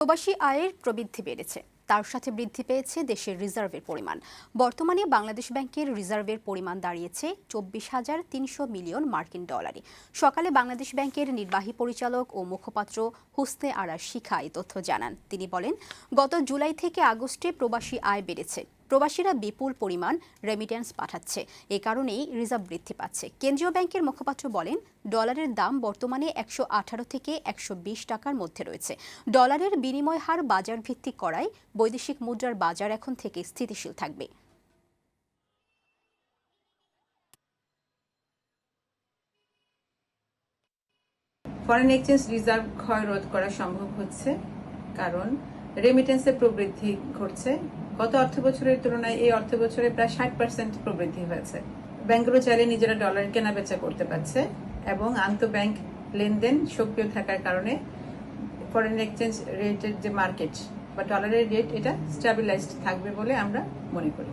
প্রবাসী আয়ের প্রবৃদ্ধি বেড়েছে। তার সাথে বৃদ্ধি পেয়েছে দেশের রিজার্ভের পরিমাণ। বর্তমানে বাংলাদেশ ব্যাংকের রিজার্ভের পরিমাণ দাঁড়িয়েছে চব্বিশ হাজার তিনশো মিলিয়ন মার্কিন ডলারে। সকালে বাংলাদেশ ব্যাংকের নির্বাহী পরিচালক ও মুখপাত্র হুসনে আরা শিখা এই তথ্য জানান। তিনি বলেন, গত জুলাই থেকে আগস্টে প্রবাসী আয় বেড়েছে। প্রবাসীরা বিপুল পরিমাণ রেমিটেন্স পাঠাচ্ছে। এ কারণেই রিজার্ভ বৃদ্ধি পাচ্ছে। কেন্দ্রীয় ব্যাংকের মুখপাত্র বলেন ডলারের দাম বর্তমানে একশো আঠারো থেকে একশো বিশ টাকার মধ্যে রয়েছে। ডলারের বিনিময় হার বাজার ভিত্তিক করায় বৈদেশিক মুদ্রার বাজার এখন থেকে স্থিতিশীল থাকবে। ফরেন এক্সচেঞ্জ রিজার্ভ ক্ষয় রোধ করা সম্ভব হচ্ছে কারণ রেমিটেন্সের প্রবৃদ্ধি ঘটছে। গত অর্থ বছরের তুলনায় এই অর্থ বছরে প্রায় ষাট পার্সেন্ট প্রবৃদ্ধি হয়েছে। ব্যাংকগুলো চাইলে নিজেরা ডলার কেনা বেচা করতে পারছে এবং আন্তঃব্যাংক লেনদেন সক্রিয় থাকার কারণে ফরেন এক্সচেঞ্জ রেটের যে মার্কেট বা ডলারের রেট এটা স্টেবিলাইজড থাকবে বলে আমরা মনে করি।